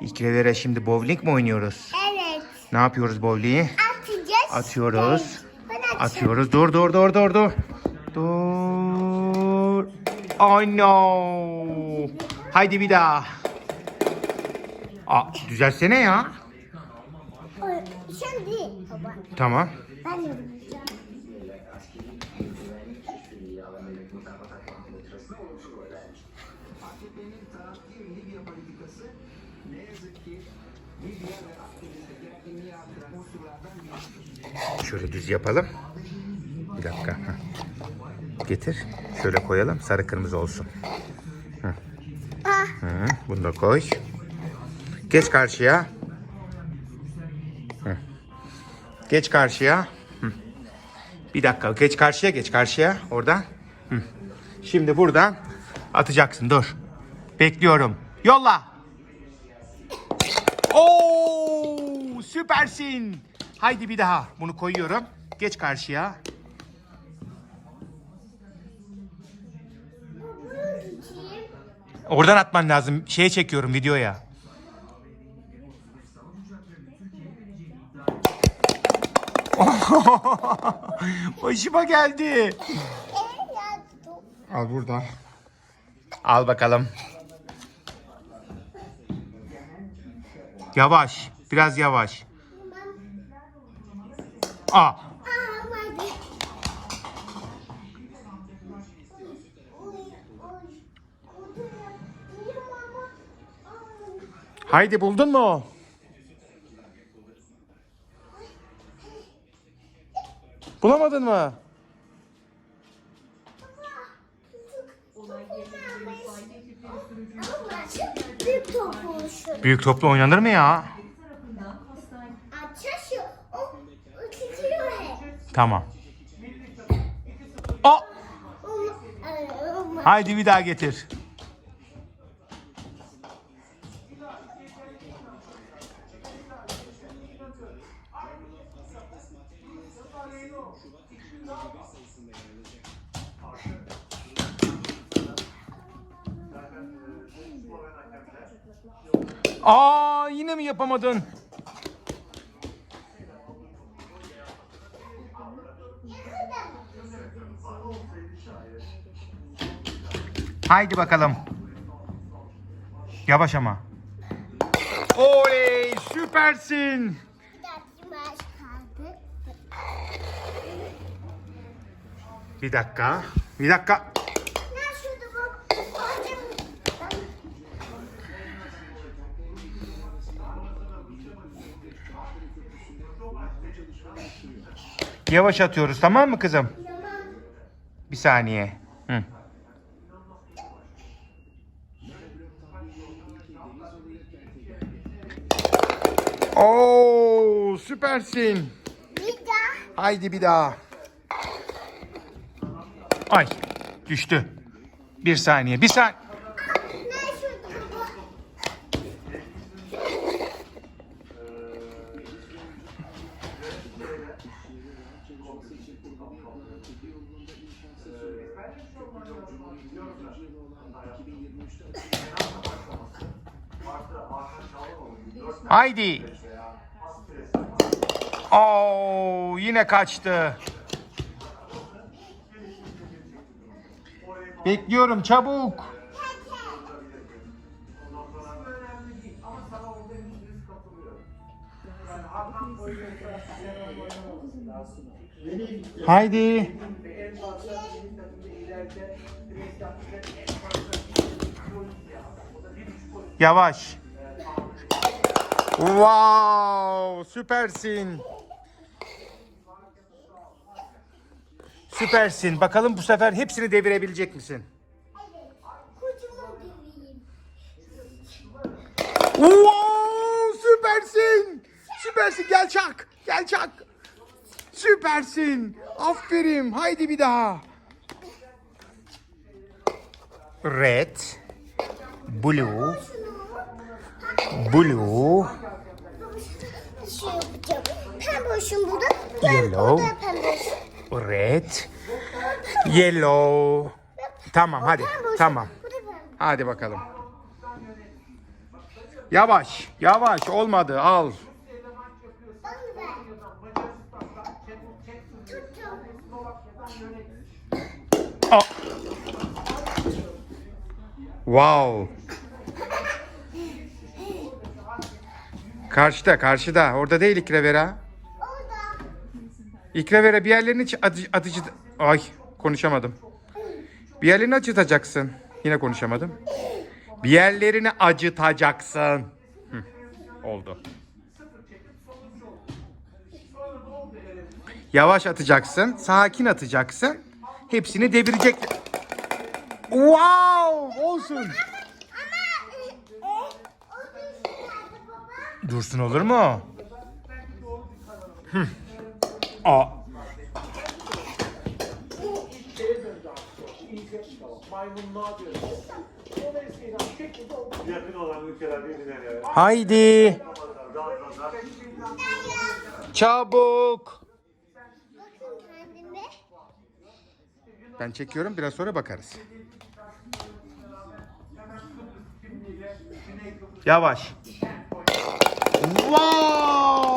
İkililere şimdi bowling mi oynuyoruz? Evet. Ne yapıyoruz bowling'i? Atacağız. Atıyoruz. Atıyoruz. Dur dur dur dur dur. Dur. Oh no. Haydi bir daha. Aa, düzelsene ya. Şimdi baba. Tamam. Ben yorumlayacağım. Şöyle düz yapalım. Bir dakika. Heh. Getir. Şöyle koyalım. Sarı kırmızı olsun. Ah. Hı, bunu da koy. Geç karşıya. Hı. Geç karşıya. Hı. Bir dakika. Geç karşıya, geç karşıya. Oradan. Hı. Şimdi buradan atacaksın. Dur. Bekliyorum. Yolla. Süpersin. Haydi bir daha. Bunu koyuyorum. Geç karşıya. Oradan atman lazım. Şeye çekiyorum videoya. Başıma geldi. Al burada. Al bakalım. Yavaş. Biraz yavaş. Ay. Haydi buldun mu? Bulamadın mı? Büyük topla oynanır mı ya? Açar Tamam. Ama- Haydi bir daha getir. Aa yine mi yapamadın? Haydi bakalım. Yavaş ama. Oley süpersin. Bir dakika. Bir dakika. Yavaş atıyoruz tamam mı kızım? Bir saniye. Hı. Oo süpersin. Bir daha. Haydi bir daha. Ay düştü. Bir saniye. Bir saniye. Haydi. Oo yine kaçtı. Bekliyorum çabuk. Haydi. Yavaş. Wow, süpersin. Süpersin. Bakalım bu sefer hepsini devirebilecek misin? Döveyim. Wow, süpersin. Süpersin. Gel çak. Gel çak. Süpersin. Aferin. Haydi bir daha. Red. Blue. Blue. Şey yapacağım. Pembe olsun burada. Gel Yellow. pembe olsun. Red. Yellow. Tamam hadi. Tamam. Hadi bakalım. Yavaş. Yavaş. Olmadı. Al. Aa. Wow. Karşıda, karşıda. Orada değil İkrevera. Orada. İkrevera bir yerlerini acıcı... Ay konuşamadım. Bir yerlerini acıtacaksın. Yine konuşamadım. Bir yerlerini acıtacaksın. Hı, oldu. Yavaş atacaksın. Sakin atacaksın. Hepsini devirecek. Wow! Olsun. Dursun olur mu? Hı. Aa. Haydi. Çabuk. Ben çekiyorum biraz sonra bakarız. Yavaş. Wow!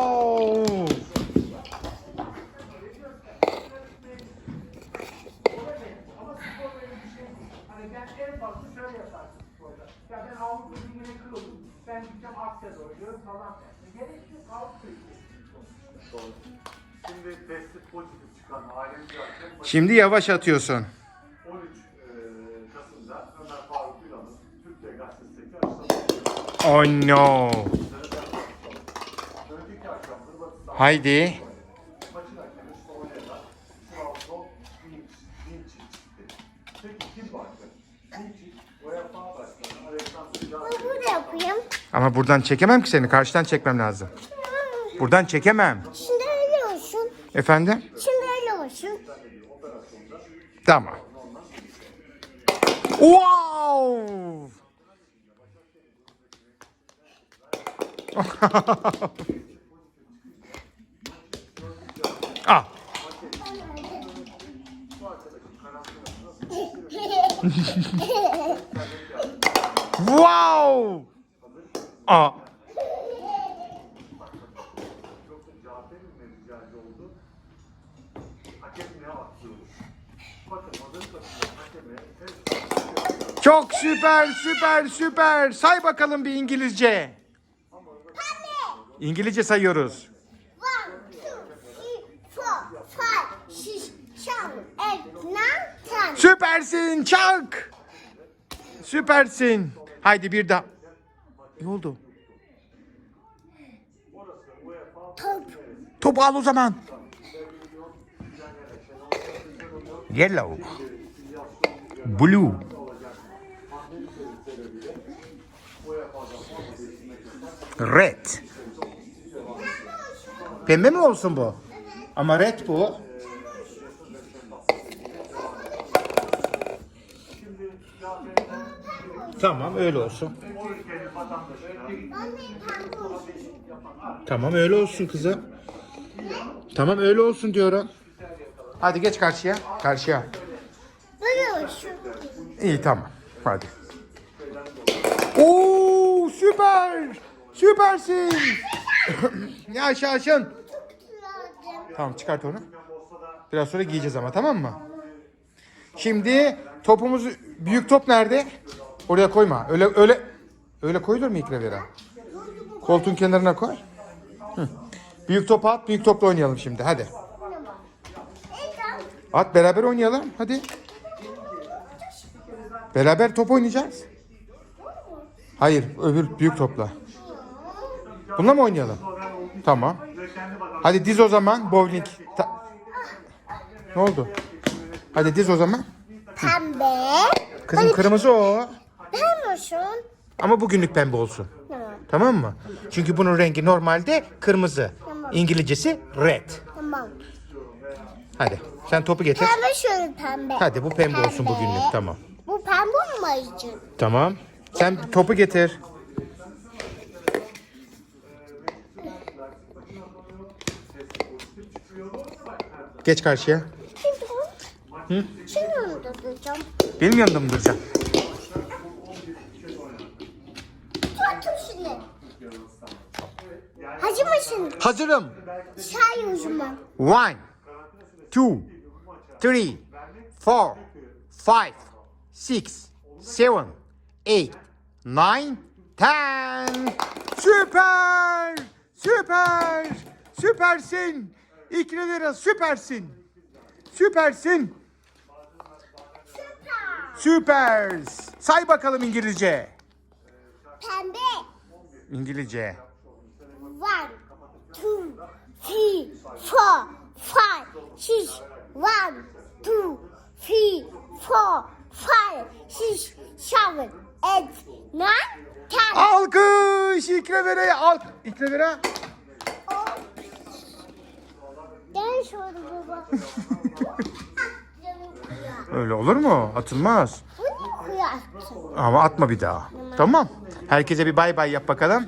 Şimdi testi pozitif çıkan ailemiz hakem Şimdi yavaş atıyorsun. 13 eee, Kasım'da Ömer Faruk Yılan'ın Türkiye Gazetesi'ndeki açıklaması. Oh no. Önceki Haydi. maçın hakemi Slovenya'dan Slavko Vinç, Vinç'i çıktı. Peki kim bu hakem? Vinç'i UEFA Başkanı Alexander Bunu Jansen burada yapayım. Ama buradan çekemem ki seni. Karşıdan çekmem lazım. Buradan çekemem. Şimdi öyle olsun. Efendim? Şimdi öyle olsun. Tamam. Wow! ah. Wow! Ah. Çok süper, süper, süper. Say bakalım bir İngilizce. İngilizce sayıyoruz. One, two, three, four, five, six, seven, eight, nine, ten. Süpersin Çak. Süpersin. Haydi bir daha. Ne oldu? Top. Topu al o zaman. Yellow. Blue. Red. Pembe mi olsun bu? Ama red bu. Tamam öyle olsun. Tamam öyle olsun kızım. Tamam öyle olsun diyorum. Hadi geç karşıya. Karşıya. İyi tamam. Hadi. Oo süper. Süpersin. Yaşasın. Tamam çıkart onu. Biraz sonra giyeceğiz ama tamam mı? Şimdi topumuzu büyük top nerede? Oraya koyma. Öyle öyle öyle koyulur mu ikra vera? Koltuğun kenarına koy. Hı. Büyük topu at. Büyük topla oynayalım şimdi. Hadi. At beraber oynayalım. Hadi. Beraber top oynayacağız. Hayır, öbür büyük topla. Bununla mı oynayalım? Tamam. Hadi diz o zaman bowling. Ta- ne oldu? Hadi diz o zaman. Pembe. Kızım kırmızı o. Pembe olsun. Ama bugünlük pembe olsun. Tamam. Tamam mı? Çünkü bunun rengi normalde kırmızı. İngilizcesi red. Tamam. Hadi sen topu getir. Pembe şöyle pembe. Hadi bu pembe olsun bugünlük tamam. Bu pembe olmayacak. Tamam. Sen topu getir. Geç karşıya. Şimdi, şimdi onu da tutacağım. Benim yanımda mı şunu. Hazır mısın? Hazırım. Say o zaman. One, two, three, four, five, six, seven, eight, nine, ten. Süper! Süper! Süpersin! İkra lira süpersin! Süpersin! Süper. Süper! Say bakalım İngilizce. Pembe. İngilizce. One, two, three, four, five, six. One, two, three, four, five, six, seven, eight, nine, ten. Alkış! Alk. İkra Vera. Gel şöyle baba. Öyle olur mu? Atılmaz. Ama atma bir daha. Tamam. Herkese bir bay bay yap bakalım.